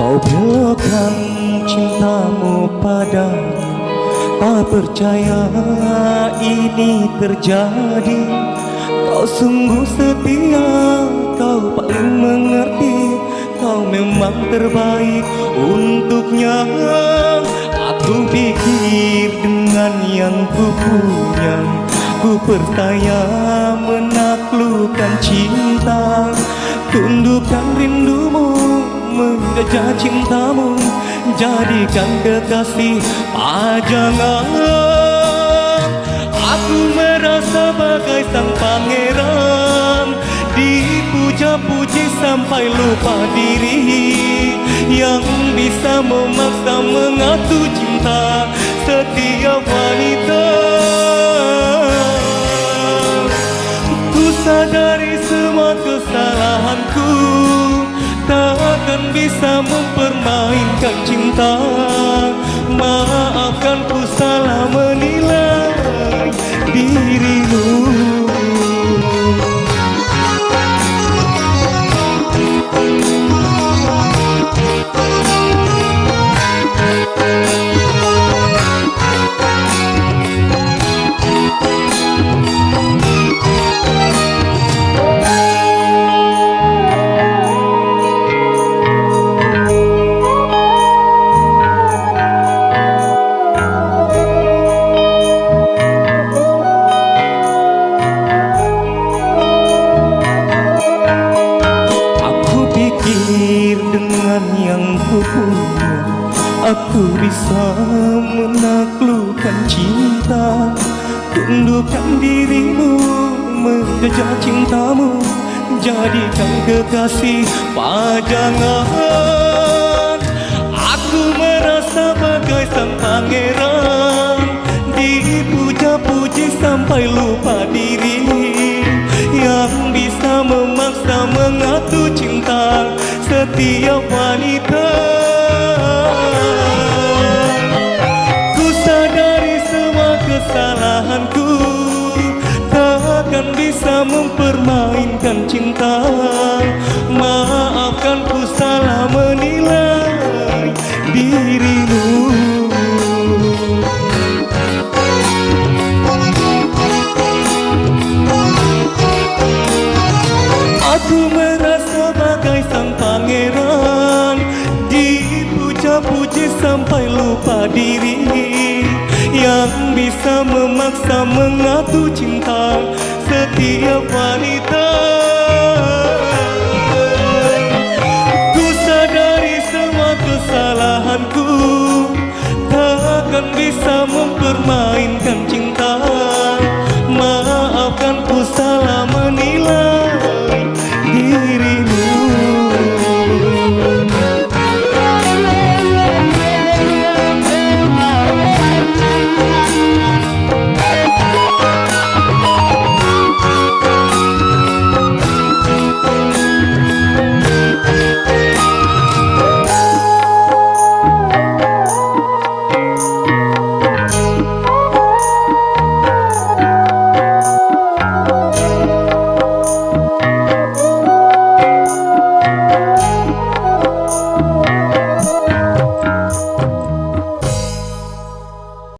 Kau belokkan cintamu padaku Tak percaya ini terjadi. Kau sungguh setia Kau paling mengerti. Kau memang terbaik untuknya. Aku pikir dengan yang ku punya Ku percaya menaklukkan cinta. Tundukkan rindumu Menjajah cintamu Jadikan kekasih pajangan. Aku merasa bagai sang pangeran Dipuja-puji sampai lupa diri. Yang bisa memaksa mengatur cinta Setiap wanita. Ku sadari semua kesalahanku Bisa mempermainkan cinta. Maafkan ku salah menilai dirimu Aku bisa menaklukkan cinta Tundukkan dirimu Menjajah cintamu Jadikan kekasih pajangan. Aku merasa bagai sang pangeran Dipuja-puji sampai lupa diri Yang bisa memaksa mengatur cinta Setiap wanita kesalahanku. Takkan bisa mempermainkan cinta bisa memaksa mengatur cinta setiap wanita. Ku sadari semua kesalahan